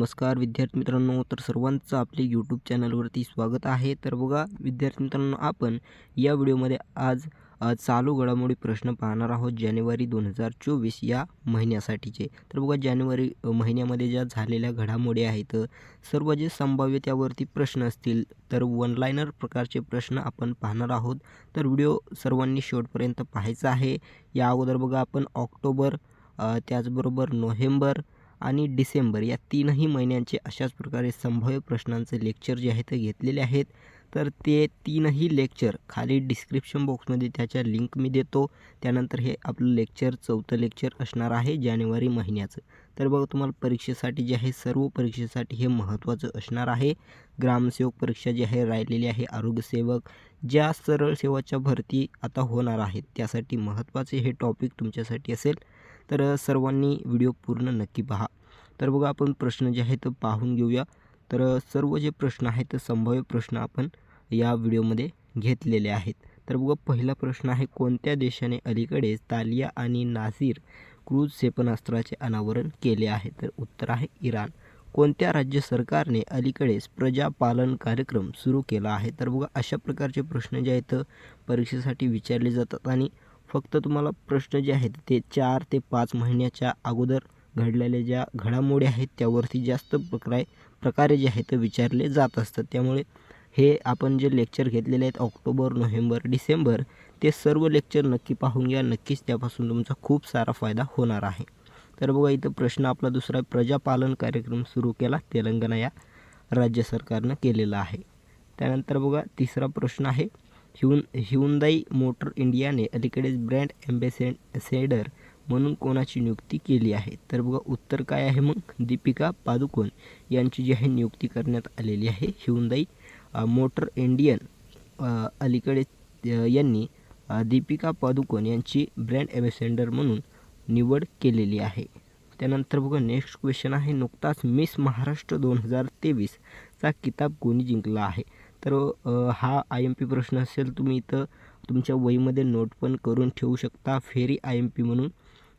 नमस्कार विद्यार्थी मित्रांनो तर सर्वांचं आपले यूट्यूब चॅनलवरती स्वागत आहे. तर बघा विद्यार्थी मित्रांनो आपण या व्हिडिओमध्ये आज चालू घडामोडी प्रश्न पाहणार आहोत जानेवारी दोन हजार चोवीस या महिन्यासाठीचे. तर बघा जानेवारी महिन्यामध्ये ज्या झालेल्या घडामोडी आहेत सर्व जे संभाव्य त्यावरती प्रश्न असतील तर वन लाईनर प्रकारचे प्रश्न आपण पाहणार आहोत. तर व्हिडिओ सर्वांनी शेवटपर्यंत पाहायचा आहे. या अगोदर बघा आपण ऑक्टोबर त्याचबरोबर नोव्हेंबर आणि डिसेंबर या तीनही महिन्यांचे अशाच प्रकारे संभाव्य प्रश्नांचे लेक्चर जे आहे ते घेतलेले आहेत. तर ते तीनही लेक्चर खाली डिस्क्रिप्शन बॉक्समध्ये त्याच्या लिंक मी देतो. त्यानंतर हे आपलं लेक्चर चौथं लेक्चर असणार आहे जानेवारी महिन्याचं. तर बघा तुम्हाला परीक्षेसाठी जे आहे सर्व परीक्षेसाठी हे महत्त्वाचं असणार आहे. ग्रामसेवक परीक्षा जी आहे राहिलेली आहे आरोग्यसेवक. ज्या सरळ सेवाच्या भरती आता होणार आहेत त्यासाठी महत्त्वाचे हे टॉपिक तुमच्यासाठी असेल. तर सर्वांनी व्हिडिओ पूर्ण नक्की पहा. तर बघा आपण प्रश्न जे आहेत पाहून घेऊया. तर सर्व जे प्रश्न आहेत संभाव्य प्रश्न आपण या व्हिडिओमध्ये घेतलेले आहेत. तर बघा पहिला प्रश्न आहे कोणत्या देशाने अलीकडेच तालिया आणि नाझीर क्रूज क्षेपणास्त्राचे अनावरण केले आहे? तर उत्तर आहे इराण. कोणत्या राज्य सरकारने अलीकडेच प्रजापालन कार्यक्रम सुरू केला आहे? तर बघा अशा प्रकारचे प्रश्न जे आहेत परीक्षेसाठी विचारले जातात आणि फक्त तुम्हाला प्रश्न जे आहेत ते चार ते पाच महिन्याच्या अगोदर घडलेल्या ज्या घडामोडी आहेत त्यावरती जास्त प्रकारे प्रकारे जे आहेत ते विचारले जात असतात. त्यामुळे हे आपण जे लेक्चर घेतलेले आहेत ऑक्टोबर नोव्हेंबर डिसेंबर ते सर्व लेक्चर नक्की पाहून घ्या. नक्कीच त्यापासून तुमचा खूप सारा फायदा होणार आहे. तर बघा इथं प्रश्न आपला दुसरा प्रजापालन कार्यक्रम सुरू केला. तेलंगणा या राज्य सरकारनं केलेला आहे. त्यानंतर बघा तिसरा प्रश्न आहे. ह्युन ह्युंदाई मोटर इंडियाने अलीकडेच ब्रँड ॲम्बॅसेडर म्हणून कोणाची नियुक्ती केली आहे? तर बघा उत्तर काय आहे मग? दीपिका पादुकोण यांची जी आहे नियुक्ती करण्यात आलेली आहे ह्युंदाई मोटर इंडियन अलीकडे यांनी दीपिका पादुकोण यांची ब्रँड ॲम्बॅसेडर म्हणून निवड केलेली आहे. त्यानंतर बघा नेक्स्ट क्वेश्चन आहे नुकताच मिस महाराष्ट्र दोन हजार तेवीसचा किताब कोणी जिंकला आहे? तर हा आय एम पी प्रश्न असेल तुम्ही इथं तुमच्या वहीमध्ये नोट पण करून ठेवू शकता फेरी आय एम पी म्हणून.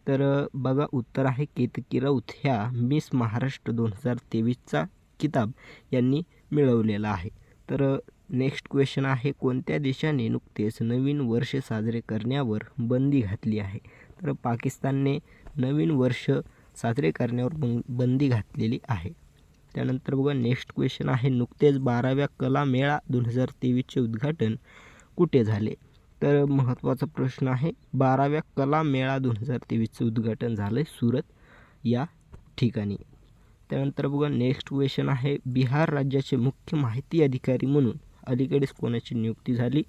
तर बघा उत्तर आहे केतकी राऊत. ह्या मिस महाराष्ट्र दोन हजार तेवीसचा किताब यांनी मिळवलेला आहे. तर नेक्स्ट क्वेश्चन आहे कोणत्या देशाने नुकतेच नवीन वर्ष साजरे करण्यावर बंदी घातली आहे? तर पाकिस्तानने नवीन वर्ष साजरे करण्यावर बंदी घातलेली आहे. त्यानंतर बघा नेक्स्ट क्वेश्चन आहे नुकतेच बाराव्या कला मेळा दोन हजार तेवीसचे उद्घाटन कुठे झाले? तर महत्त्वाचा प्रश्न आहे बाराव्या कला मेळा दोन हजार तेवीसचं उद्घाटन झालं आहे सुरत या ठिकाणी. त्यानंतर बघा नेक्स्ट क्वेश्चन आहे बिहार राज्याचे मुख्य माहिती अधिकारी म्हणून अलीकडेच कोणाची नियुक्ती झाली?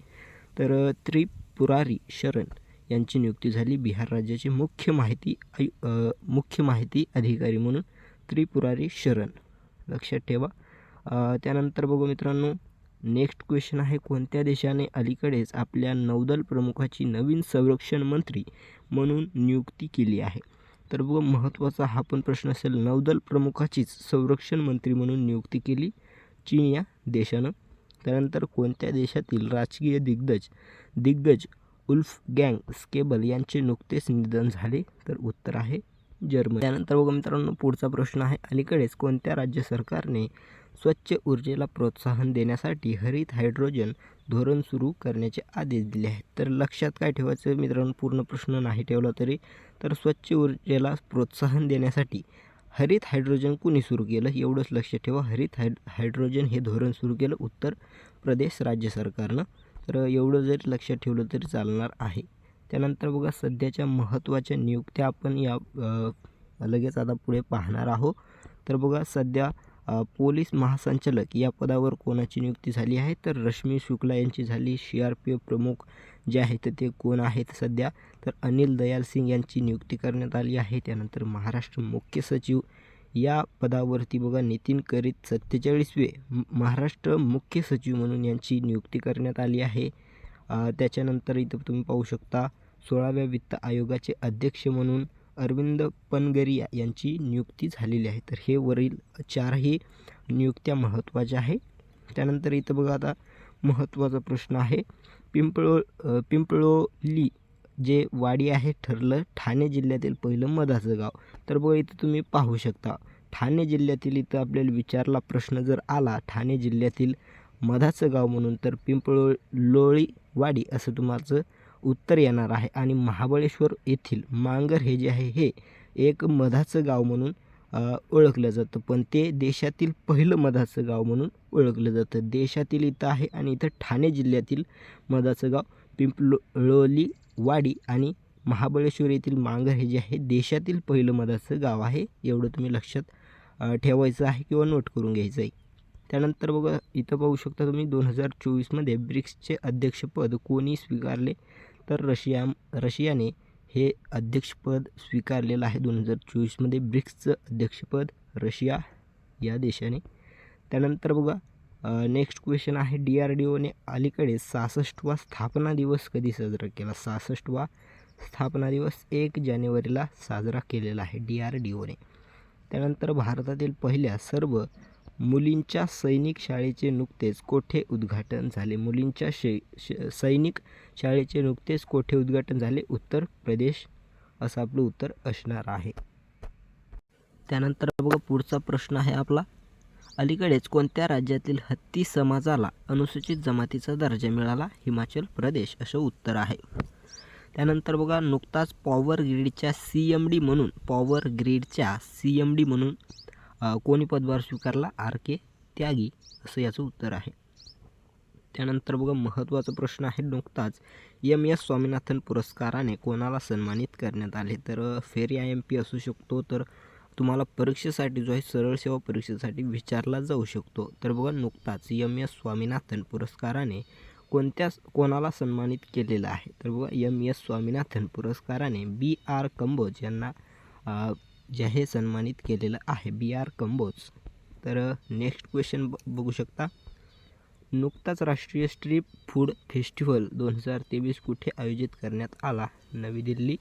तर त्रिपुरारी शरण यांची नियुक्ती झाली बिहार राज्याचे मुख्य माहिती आयु मुख्य माहिती अधिकारी म्हणून त्रिपुरारी शरण. लक्षात ठेवा. त्यानंतर बघू मित्रांनो नेक्स्ट क्वेश्चन आहे कोणत्या देशाने अलीकडेच आपल्या नौदल प्रमुखाची नवीन संरक्षण मंत्री म्हणून नियुक्ती केली आहे? तर बघा महत्त्वाचा हा पण प्रश्न असेल नौदल प्रमुखाचीच संरक्षण मंत्री म्हणून नियुक्ती केली चीन या देशानं. त्यानंतर कोणत्या देशातील राजकीय दिग्गज दिग्गज उल्फ गँग स्केबल यांचे नुकतेच निधन झाले? तर उत्तर आहे जर्मनी. त्यानंतर बघा मित्रांनो पुढचा प्रश्न आहे. अलीकडेच कोणत्या राज्य सरकारने स्वच्छ ऊर्जेला प्रोत्साहन देण्यासाठी हरित हायड्रोजन धोरण सुरू करण्याचे आदेश दिले आहेत? तर लक्षात काय ठेवायचं मित्रांनो पूर्ण प्रश्न नाही ठेवला तरी? तर स्वच्छ ऊर्जेला प्रोत्साहन देण्यासाठी हरित हायड्रोजन कुणी सुरू केलं? एवढंच लक्ष ठेवा. हरित हाय हायड्रोजन हे धोरण सुरू केलं उत्तर प्रदेश राज्य सरकारनं. तर एवढं जरी लक्षात ठेवलं तरी चालणार आहे. त्यानंतर बघा सध्याच्या महत्त्वाच्या नियुक्त्या आपण या लगेच आता पुढे पाहणार आहोत. तर बघा सध्या पोलीस महासंचालक या पदावर कोणाची नियुक्ती झाली आहे? तर रश्मी शुक्ला यांची झाली. सी आर पी एफ प्रमुख जे आहेत ते कोण आहेत सध्या? तर अनिल दयाल सिंग यांची नियुक्ती करण्यात आली आहे. त्यानंतर महाराष्ट्र मुख्य सचिव या पदावरती बघा नितीन करीत सत्तेचाळीसवे महाराष्ट्र मुख्य सचिव म्हणून यांची नियुक्ती करण्यात आली आहे. त्याच्यानंतर इथं तुम्ही पाहू शकता सोळाव्या वित्त आयोगाचे अध्यक्ष म्हणून अरविंद पनगरिया यांची नियुक्ती झालेली आहे. तर हे वरील चारही नियुक्त्या महत्त्वाच्या आहे. त्यानंतर इथं बघा आता महत्त्वाचा प्रश्न आहे. पिंपळो पिंपळोली जे वाडी आहे ठरलं ठाणे जिल्ह्यातील पहिलं मधाचं गाव. तर बघा इथं तुम्ही पाहू शकता ठाणे जिल्ह्यातील इथं आपल्याला विचारला प्रश्न जर आला ठाणे जिल्ह्यातील मधाचं गाव म्हणून तर पिंपळ लोळी वाडी असं तुम्हाचं उत्तर येणार आहे आणि महाबळेश्वर येथील मांगर हे जे आहे हे एक मधाचं गाव म्हणून ओळखलं जातं. पण ते देशातील पहिलं मधाचं गाव म्हणून ओळखलं जातं. देशातील इथं आहे आणि इथं ठाणे जिल्ह्यातील मधाचं गाव पिंपलोळी वाडी आणि महाबळेश्वर येथील मांगर हे जे आहे देशातील पहिलं मधाचं गाव आहे. एवढं तुम्ही लक्षात ठेवायचं आहे किंवा नोट करून घ्यायचं आहे. त्यानंतर बघा इथं पाहू शकता तुम्ही दोन हजार चोवीसमध्ये ब्रिक्सचे अध्यक्षपद कोणी स्वीकारले? तर रशिया रशियाने हे अध्यक्षपद स्वीकारलेलं आहे दोन हजार चोवीसमध्ये ब्रिक्सचं अध्यक्षपद रशिया या देशाने. त्यानंतर बघा नेक्स्ट क्वेश्चन आहे. डी आर डी ओने अलीकडे सहासष्टवा स्थापना दिवस कधी साजरा केला? सहासष्टवा स्थापना दिवस एक जानेवारीला साजरा केलेला आहे डी आर डी ओने. त्यानंतर भारतातील पहिल्या सर्व मुलींच्या सैनिक शाळेचे नुकतेच कोठे उद्घाटन झाले? मुलींच्या शै श सैनिक शाळेचे नुकतेच कोठे उद्घाटन झाले? उत्तर प्रदेश. असं आपलं उत्तर असणार आहे. त्यानंतर बघा पुढचा प्रश्न आहे आपला. अलीकडेच कोणत्या राज्यातील हत्ती समाजाला अनुसूचित जमातीचा दर्जा मिळाला? हिमाचल प्रदेश असं उत्तर आहे. त्यानंतर बघा नुकताच पॉवर ग्रीडच्या सी एम डी म्हणून पॉवर ग्रीडच्या सी एम डी म्हणून कोणी पदभार स्वीकारला आर के त्यागी असं याचं उत्तर आहे. त्यानंतर बघा महत्त्वाचा प्रश्न आहे नुकताच. एम. एस. स्वामीनाथन पुरस्काराने कोणाला सन्मानित करण्यात आले? तर फेरी आय. एम. पी. असू शकतो तर तुम्हाला परीक्षेसाठी जो आहे सरळ सेवा परीक्षेसाठी विचारला जाऊ शकतो. तर बघा नुकताच एम. एस. स्वामीनाथन पुरस्काराने कोणत्या कोणाला सन्मानित केलेलं आहे? तर बघा एम. एस. स्वामीनाथन पुरस्काराने बी. आर. कंबोज यांना जे आहे सन्मानित केलेलं आहे. B R Kamboj. तर नेक्स्ट क्वेश्चन ब बघू शकता. नुकताच राष्ट्रीय स्ट्रीप फूड फेस्टिवल दोन हजार तेवीस कुठे आयोजित करण्यात आला? नवी दिल्ली.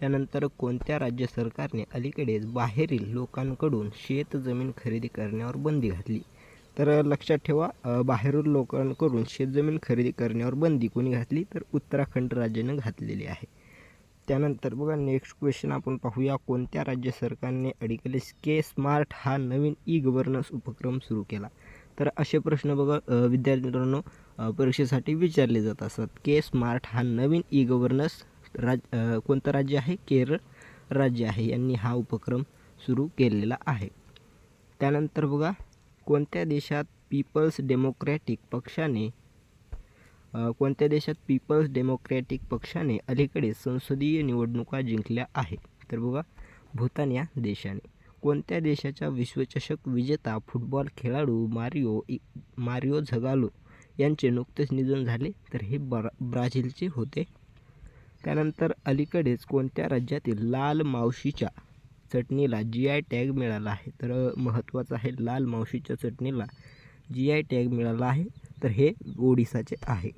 त्यानंतर कोणत्या राज्य सरकारने अलीकडेच बाहेरील लोकांकडून शेत जमीन खरेदी करण्यावर बंदी घातली? तर लक्षात ठेवा बाहेरून लोकांकडून शेतजमीन खरेदी करण्यावर बंदी कोणी घातली? तर उत्तराखंड राज्यानं घातलेली आहे. त्यानंतर बघा नेक्स्ट क्वेश्चन आपण पाहूया. कोणत्या राज्य सरकारने अलीकडेच के स्मार्ट हा नवीन ई गव्हर्नन्स उपक्रम सुरू केला? तर असे प्रश्न बघा विद्यार्थी मित्रांनो परीक्षेसाठी विचारले जात असतात के स्मार्ट हा नवीन ई गव्हर्नन्स राज कोणतं राज्य आहे? केरळ राज्य आहे. यांनी हा उपक्रम सुरू केलेला आहे. त्यानंतर बघा कोणत्या देशात पीपल्स डेमोक्रॅटिक पक्षाने कोणत्या देशात पीपल्स डेमोक्रॅटिक पक्षाने अलीकडे संसदीय निवडणुका जिंकल्या आहेत? तर बघा भूतान या देशाने. कोणत्या देशाच्या विश्वचषक विजेता फुटबॉल खेळाडू मारिओ इ मारिओ झगालो यांचे नुकतेच निधन झाले? तर हे ब्रा ब्राझीलचे होते. त्यानंतर अलीकडेच कोणत्या राज्यातील लाल मावशीच्या चटणीला जी आय टॅग मिळाला आहे? तर महत्त्वाचं आहे लाल मावशीच्या चटणीला जी आय टॅग मिळाला आहे. तर हे ओडिसाचे आहे.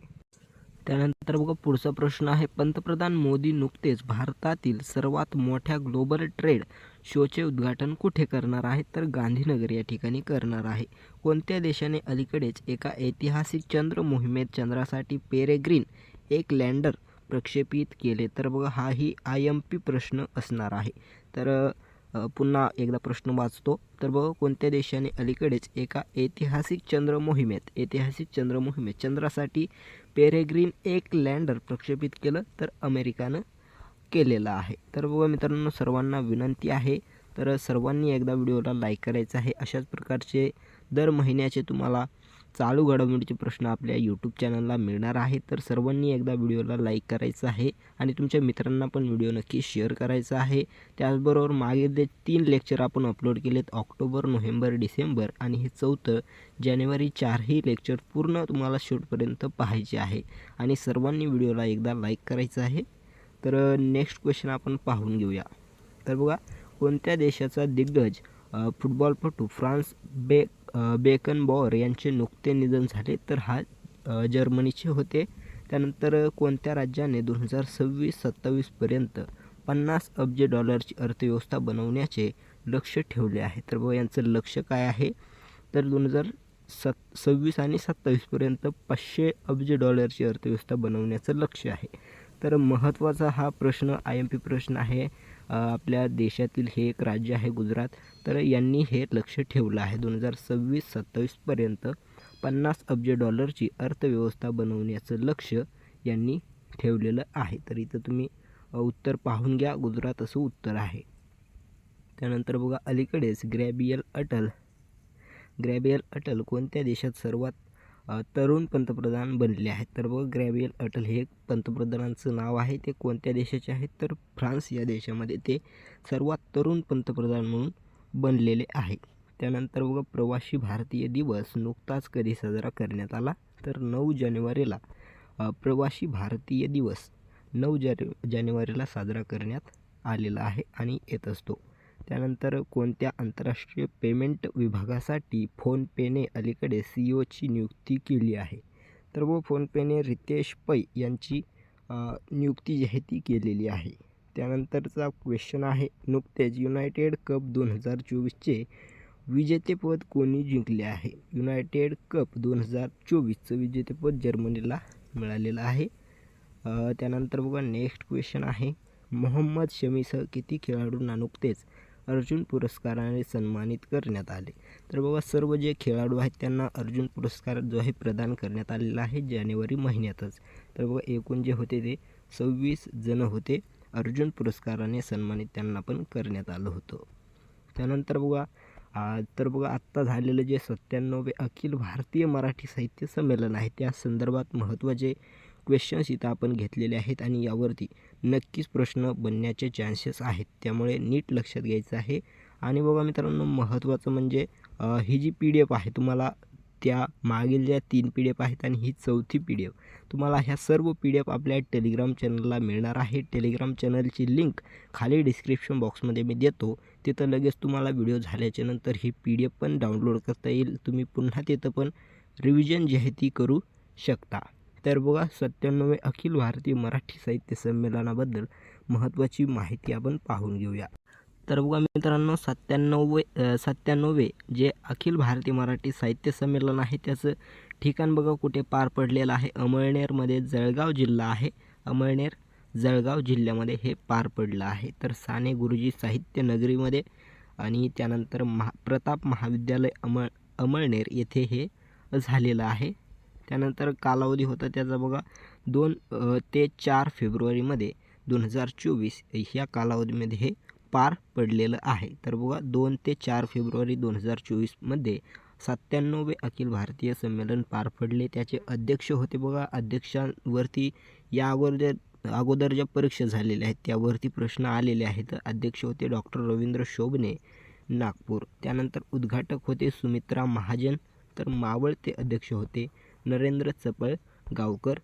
त्यानंतर बघा पुढचा प्रश्न आहे. पंतप्रधान मोदी नुकतेच भारतातील सर्वात मोठ्या ग्लोबल ट्रेड शोचे उद्घाटन कुठे करणार आहेत? तर गांधीनगर या ठिकाणी करणार आहे. कोणत्या देशाने अलीकडेच एका ऐतिहासिक चंद्र मोहिमेत चंद्रासाठी पेरेग्रीन एक लँडर प्रक्षेपित केले? तर बघा हाही आय एम पी प्रश्न असणार आहे. तर पुन्हा एकदा प्रश्न वाचतो. तर बघा कोणत्या देशाने अलीकडेच एका ऐतिहासिक चंद्र मोहिमेत ऐतिहासिक चंद्र मोहिमेत चंद्रासाठी पेरेग्रीन एक लँडर प्रक्षेपित केलं तर अमेरिकानं केलेलं आहे. तर बघा मित्रांनो सर्वांना विनंती आहे. तर सर्वांनी एकदा व्हिडिओला लाईक करायचं आहे. अशाच प्रकारचे दर महिन्याचे तुम्हाला चालू घडामोडीचे प्रश्न आपल्या यूट्यूब चॅनलला मिळणार आहे तर सर्वांनी एकदा व्हिडिओला लाईक करायचं आहे आणि तुमच्या मित्रांना पण व्हिडिओ नक्की शेअर करायचा आहे. त्याचबरोबर मागील जे तीन लेक्चर आपण अपलोड केलेत ऑक्टोबर नोव्हेंबर डिसेंबर आणि हे चौथं जानेवारी चारही लेक्चर पूर्ण तुम्हाला शेवटपर्यंत पाहायचे आहे. आणि सर्वांनी व्हिडिओला एकदा लाईक करायचं आहे. तर नेक्स्ट क्वेश्चन आपण पाहून घेऊया. तर बघा कोणत्या देशाचा दिग्गज फुटबॉलपटू फ्रान्स बे बेकन बेकनबॉर यांचे नुकते निधन झाले तर हा जर्मनीचे होते. त्यानंतर कोणत्या राज्याने दोन हजार सव्वीस सत्तावीसपर्यंत पन्नास अब्ज डॉलरची अर्थव्यवस्था बनवण्याचे लक्ष ठेवले आहे? तर बघा यांचं लक्ष काय आहे? तर दोन हजार सत् सव्वीस आणि सत्तावीसपर्यंत पाचशे अब्ज डॉलरची अर्थव्यवस्था बनवण्याचं लक्ष आहे. तर महत्त्वाचा हा प्रश्न आय एम पी प्रश्न आहे. आपल्या देशातील हे एक राज्य आहे गुजरात. तर यांनी हे लक्ष ठेवलं आहे. दोन हजार सव्वीस सत्तावीसपर्यंत पन्नास अब्ज डॉलरची अर्थव्यवस्था बनवण्याचं लक्ष यांनी ठेवलेलं आहे. तर इथं तुम्ही उत्तर पाहून घ्या. गुजरात असं उत्तर आहे. त्यानंतर बघा अलीकडेच ग्रॅबियल अटल ग्रॅबियल अटल कोणत्या देशात सर्वात तरुण पंतप्रधान बनले आहेत. तर बघ ग्रॅबियल अटल हे एक पंतप्रधानांचं नाव आहे. ते कोणत्या देशाचे आहेत? तर फ्रान्स या देशामध्ये ते सर्वात तरुण पंतप्रधान म्हणून बनलेले आहे. त्यानंतर बघा प्रवासी भारतीय दिवस नुकताच कधी साजरा करण्यात आला? तर नऊ जानेवारीला प्रवासी भारतीय दिवस नऊ जाने जानेवारीला साजरा करण्यात आलेला आहे आणि येत असतो. त्यानंतर कोणत्या आंतरराष्ट्रीय पेमेंट विभागासाठी फोनपेने अलीकडे सी ओची नियुक्ती केली आहे? तर व फोनपेने रितेश पै यांची नियुक्ती जी आहे ती केलेली आहे. त्यानंतरचा क्वेश्चन आहे नुकतेच युनायटेड कप दोन हजार चोवीसचे विजेतेपद कोणी जिंकले आहे? युनायटेड कप दोन हजार चोवीसचं विजेतेपद जर्मनीला मिळालेलं आहे. त्यानंतर बघा नेक्स्ट क्वेश्चन आहे मोहम्मद शमीसह किती खेळाडूंना नुकतेच अर्जुन पुरस्काराने सन्मानित करण्यात आले. तर बघा सर्व जे खेळाडू आहेत त्यांना अर्जुन पुरस्कार जो आहे प्रदान करण्यात आलेला आहे जानेवारी महिन्यातच. तर बघा एकूण जे होते ते सव्वीस जण होते. अर्जुन पुरस्काराने सन्मानित त्यांना पण करण्यात आलं होतं. त्यानंतर बघा तर बघा आत्ता झालेलं जे सत्त्याण्णवे अखिल भारतीय मराठी साहित्य संमेलन आहे त्या संदर्भात महत्त्वाचे क्वेश्चन्स इथं आपण घेतलेले आहेत आणि यावरती नक्कीच प्रश्न बनण्याचे चान्सेस आहेत. त्यामुळे नीट लक्षात घ्यायचं आहे. आणि बघा मित्रांनो महत्त्वाचं म्हणजे ही जी पी डी एफ आहे तुम्हाला त्या मागील ज्या तीन पी डी एफ आहेत आणि ही चौथी पी डी एफ तुम्हाला ह्या सर्व पी डी एफ आपल्या टेलिग्राम चॅनलला मिळणार आहे. टेलिग्राम चॅनलची लिंक खाली डिस्क्रिप्शन बॉक्समध्ये मी देतो. तिथं लगेच तुम्हाला व्हिडिओ झाल्याच्यानंतर ही पी डी एफ पण डाउनलोड करता येईल. तुम्ही पुन्हा तिथं पण रिव्हिजन जी आहे ती करू शकता. तर बघा सत्त्याण्णवे अखिल भारतीय मराठी साहित्य संमेलनाबद्दल महत्त्वाची माहिती आपण पाहून घेऊया. तर बघा मित्रांनो सत्त्याण्णवे सत्त्याण्णवे जे अखिल भारतीय मराठी साहित्य संमेलन आहे त्याचं ठिकाण बघा कुठे पार पडलेलं आहे. अमळनेरमध्ये जळगाव जिल्हा आहे. अमळनेर जळगाव जिल्ह्यामध्ये हे पार पडलं आहे. तर साने गुरुजी साहित्य नगरीमध्ये आणि त्यानंतर महा प्रताप महाविद्यालय अमळ अमळनेर येथे हे झालेलं आहे. त्यानंतर कालावधी होता त्याचा बघा दोन ते चार फेब्रुवारीमध्ये दोन हजार चोवीस ह्या कालावधीमध्ये हे पार पडलेलं आहे. तर बघा दोन ते चार फेब्रुवारी दोन हजार चोवीसमध्ये सत्त्याण्णवे अखिल भारतीय संमेलन पार पडले. त्याचे अध्यक्ष होते बघा अध्यक्षांवरती या अगोदर अगोदर ज्या परीक्षा झालेल्या आहेत त्यावरती प्रश्न आलेले आहेत. अध्यक्ष होते डॉक्टर रवींद्र शोभने नागपूर. त्यानंतर उद्घाटक होते सुमित्रा महाजन तर मावळ ते अध्यक्ष होते. नरेंद्र चपळ गावकर.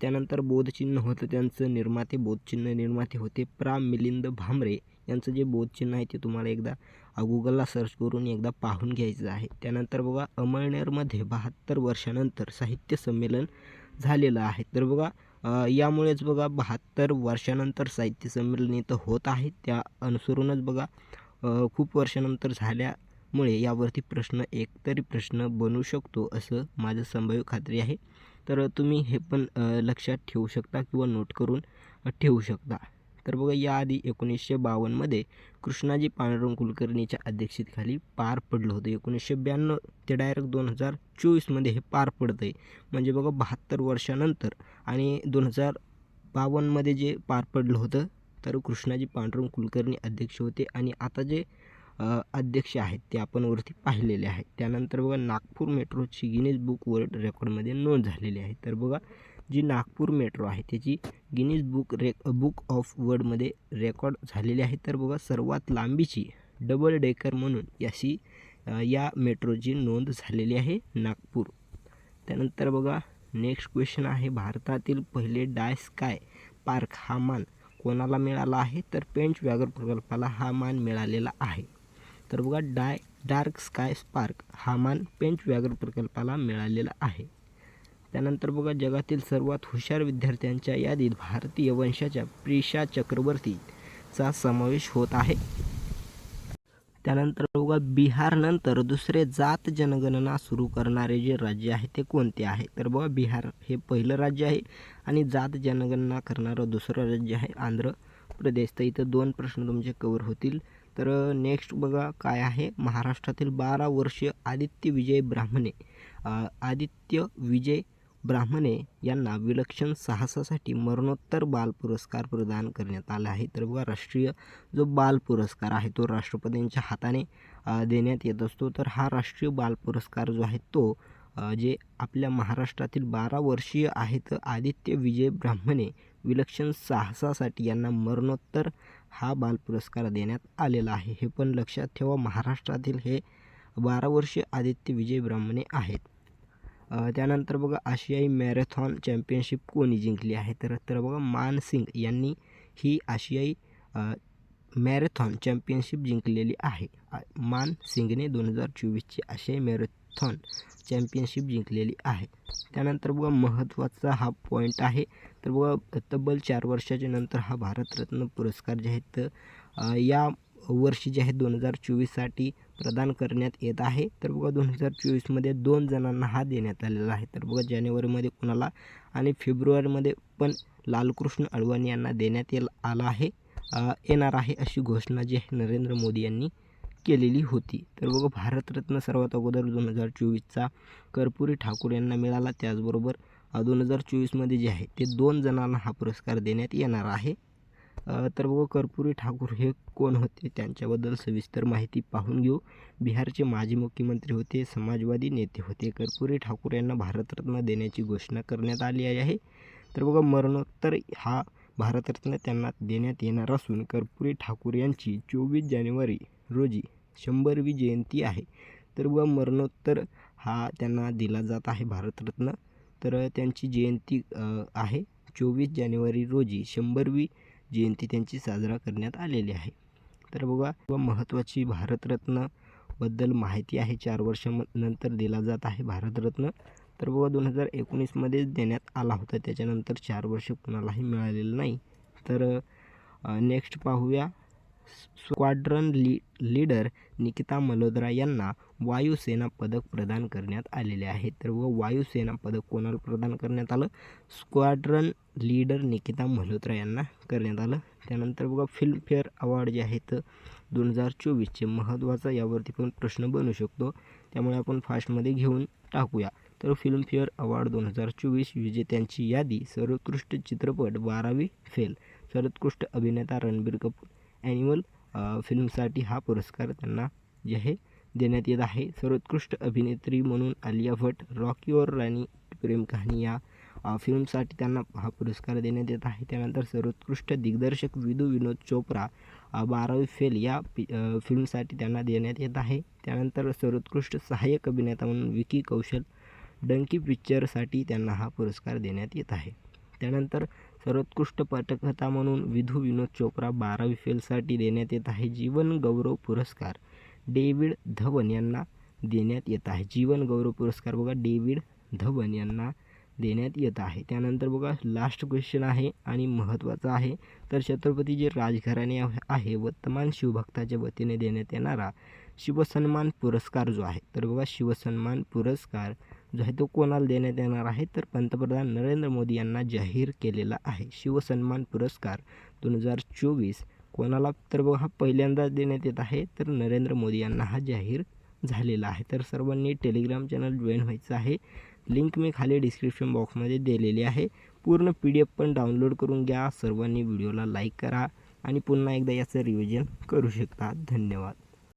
त्यानंतर बोधचिन्ह होतं त्यांचं निर्माते. बोधचिन्ह निर्माते होते प्रा मिलिंद भामरे. यांचं जे बोधचिन्ह आहे ते तुम्हाला एकदा गुगलला सर्च करून एकदा पाहून घ्यायचं आहे. त्यानंतर बघा अमळनेरमध्ये बहात्तर वर्षानंतर साहित्य संमेलन झालेलं आहे. तर बघा यामुळेच बघा बहात्तर वर्षानंतर साहित्य संमेलन इथं होत आहे. त्या अनुसरूनच बघा खूप वर्षानंतर झाल्या मुळे यावरती प्रश्न एक तरी प्रश्न बनू शकतो असं माझं संभाव्य खात्री आहे. तर तुम्ही हे पण लक्षात ठेवू शकता किंवा नोट करून ठेवू शकता. तर बघा याआधी एकोणीसशे बावन्नमध्ये कृष्णाजी पांडुरंग कुलकर्णीच्या अध्यक्षतेखाली पार पडलं होतं. एकोणीसशे ब्याण्णव ते डायरेक्ट दोन हजार चोवीसमध्ये हे पार पडतं आहे म्हणजे बघा बहात्तर वर्षानंतर आणि दोन हजार बावन्नमध्ये जे पार पडलं होतं तर कृष्णाजी पांडुरंग कुलकर्णी अध्यक्ष होते. आणि आता जे अध्यक्ष आहेत ते आपण वरती पाहिलेले आहेत. त्यानंतर बघा नागपूर मेट्रोची गिनीज बुक वर्ल्ड रेकॉर्डमध्ये नोंद झालेली आहे. तर बघा जी नागपूर मेट्रो आहे त्याची गिनीज बुक रे बुक ऑफ वर्ल्डमध्ये रेकॉर्ड झालेली आहे. तर बघा सर्वात लांबीची डबल डेकर म्हणून याशी या मेट्रोची नोंद झालेली आहे नागपूर. त्यानंतर बघा नेक्स्ट क्वेश्चन आहे भारतातील पहिले डाय स्काय पार्क हा मान कोणाला मिळाला आहे? तर पेंच व्याघ्र प्रकल्पाला हा मान मिळालेला आहे. तर बघा डाय डार्क स्काय स्पार्क हा मान पेंच व्याघ्र प्रकल्पाला मिळालेला आहे. त्यानंतर बघा जगातील सर्वात हुशार विद्यार्थ्यांच्या यादीत भारतीय वंशाच्या प्रिशा चक्रवर्तीचा समावेश होत आहे. त्यानंतर बघा बिहारनंतर दुसरे जात जनगणना सुरू करणारे जे राज्य आहे ते कोणते आहे? तर बघा बिहार हे पहिलं राज्य आहे आणि जात जनगणना करणारं दुसरं राज्य आहे आंध्र प्रदेश. तर इथं दोन प्रश्न तुमचे कवर होतील. तर नेक्स्ट बघा काय आहे. महाराष्ट्रातील बारा वर्षीय आदित्य विजय ब्राह्मणे. आदित्य विजय ब्राह्मणे यांना विलक्षण साहसासाठी मरणोत्तर बाल पुरस्कार प्रदान करण्यात आला आहे. तर बघा राष्ट्रीय जो बाल पुरस्कार आहे तो राष्ट्रपतींच्या हाताने देण्यात येत असतो. तर हा राष्ट्रीय बाल पुरस्कार जो आहे तो जे आपल्या महाराष्ट्रातील बारा वर्षीय आहेत आदित्य विजय ब्राह्मणे विलक्षण साहसासाठी यांना मरणोत्तर हा बाल पुरस्कार देण्यात आलेला आहे. हे पण लक्षात ठेवा महाराष्ट्रातील हे बारा वर्षीय आदित्य विजय ब्राह्मणे आहेत. त्यानंतर बघा आशियाई मॅरेथॉन चॅम्पियनशिप कोणी जिंकली आहे? तर तर बघा मानसिंग यांनी ही आशियाई मॅरेथॉन चॅम्पियनशिप जिंकलेली आहे. मान सिंगने दोन हजार चोवीसची आशियाई मॅरेथॉन चॅम्पियनशिप जिंकलेली आहे. त्यानंतर बघा महत्त्वाचा हा पॉईंट आहे. तर बघा तब्बल चार वर्षाच्या नंतर हा भारतरत्न पुरस्कार जे आहेत तर या वर्षी जे आहे दोन हजार चोवीससाठी प्रदान करण्यात येत आहे. तर बघा दोन हजार चोवीसमध्ये दोन जणांना हा देण्यात आलेला आहे. तर बघा जानेवारीमध्ये कुणाला आणि फेब्रुवारीमध्ये पण लालकृष्ण अडवाणी यांना देण्यात येल आला आहे. येणार आहे अशी घोषणा जी आहे नरेंद्र मोदी यांनी केलेली होती. तर बघा भारतरत्न सर्वात अगोदर दोन हजार चोवीसचा कर्पुरी ठाकूर यांना मिळाला. त्याचबरोबर दोन हजार चोवीसमध्ये जे आहे ते दोन जणांना हा पुरस्कार देण्यात येणार आहे. तर बघा कर्पुरी ठाकूर हे कोण होते त्यांच्याबद्दल सविस्तर माहिती पाहून घेऊ. बिहारचे माजी मुख्यमंत्री होते समाजवादी नेते होते. कर्पुरी ठाकूर यांना भारतरत्न देण्याची घोषणा करण्यात आली आहे. तर बघा मरणोत्तर हा भारतरत्न त्यांना देण्यात येणार असून कर्पुरी ठाकूर यांची चोवीस जानेवारी रोजी शंभरवी जयंती आहे. तर व मरणोत्तर हा त्यांना दिला जात आहे भारतरत्न. तर त्यांची जयंती आहे चोवीस जानेवारी रोजी. शंभरवी जयंती त्यांची साजरा करण्यात आलेली आहे. तर बघा व महत्त्वाची भारतरत्नबद्दल माहिती आहे. चार वर्षानंतर दिला जात आहे भारतरत्न. तर बघा दोन हजार एकोणीसमध्येच देण्यात आला होता. त्याच्यानंतर चार वर्ष कुणालाही मिळालेलं नाही. तर नेक्स्ट पाहूया. स्क्वाड्रन ली लीडर निकिता मल्होत्रा यांना वायुसेना पदक प्रदान करण्यात आलेले आहे. तर व वायुसेना पदक कोणाला प्रदान करण्यात आलं? स्क्वाड्रन लीडर निकिता मल्होत्रा यांना करण्यात आलं. त्यानंतर बघा फिल्मफेअर अवॉर्ड जे आहेत दोन हजार चोवीसचे महत्त्वाचा यावरती पण प्रश्न बनू शकतो. त्यामुळे आपण फास्टमध्ये घेऊन टाकूया. तर फिल्मफेअर अवॉर्ड दोन हजार चोवीस विजेत्यांची यादी सर्वोत्कृष्ट चित्रपट बारावी फेल. सर्वोत्कृष्ट अभिनेता रणबीर कपूर ॲनिमल फिल्मसाठी हा पुरस्कार त्यांना जे आहे देण्यात येत आहे. सर्वोत्कृष्ट अभिनेत्री म्हणून आलिया भट रॉकी और राणी प्रेम कहाणी या फिल्मसाठी त्यांना हा पुरस्कार देण्यात येत आहे. त्यानंतर सर्वोत्कृष्ट दिग्दर्शक विदू विनोद चोप्रा बारावी फेल या पि फिल्मसाठी त्यांना देण्यात येत आहे. त्यानंतर सर्वोत्कृष्ट सहाय्यक अभिनेता म्हणून विकी कौशल डंकी पिक्चरसाठी त्यांना हा पुरस्कार देण्यात येत आहे. त्यानंतर सर्वोत्कृष्ट पटकथा म्हणून विधू विनोद चोप्रा बारावी फेलसाठी देण्यात येत आहे. जीवन गौरव पुरस्कार डेव्हिड धवन यांना देण्यात येत आहे. जीवन गौरव पुरस्कार बघा डेव्हिड धवन यांना देण्यात येत आहे. त्यानंतर बघा लास्ट क्वेश्चन आहे आणि महत्त्वाचा आहे. तर छत्रपती जे राजघराणे आहे- वर्तमान शिवभक्ताच्या वतीने देण्यात येणारा शिवसन्मान पुरस्कार जो आहे तर बघा शिवसन्मान पुरस्कार जो आहे तो कोणाला देण्यात येणार आहे? तर पंतप्रधान नरेंद्र मोदी यांना जाहीर केलेला आहे. शिवसन्मान पुरस्कार दोन हजार चोवीस. कोणाला तर बघा हा देण्यात येत आहे तर नरेंद्र मोदी यांना हा जाहीर झालेला आहे. तर सर्वांनी टेलिग्राम चॅनल जॉईन व्हायचं आहे. लिंक मी खाली डिस्क्रिप्शन बॉक्समध्ये दिलेली आहे. पूर्ण पी डी एफ पण डाउनलोड करून घ्या. सर्वांनी व्हिडिओला लाईक करा. आणि पुन्हा एकदा याचं रिव्हिजन करू शकता. धन्यवाद.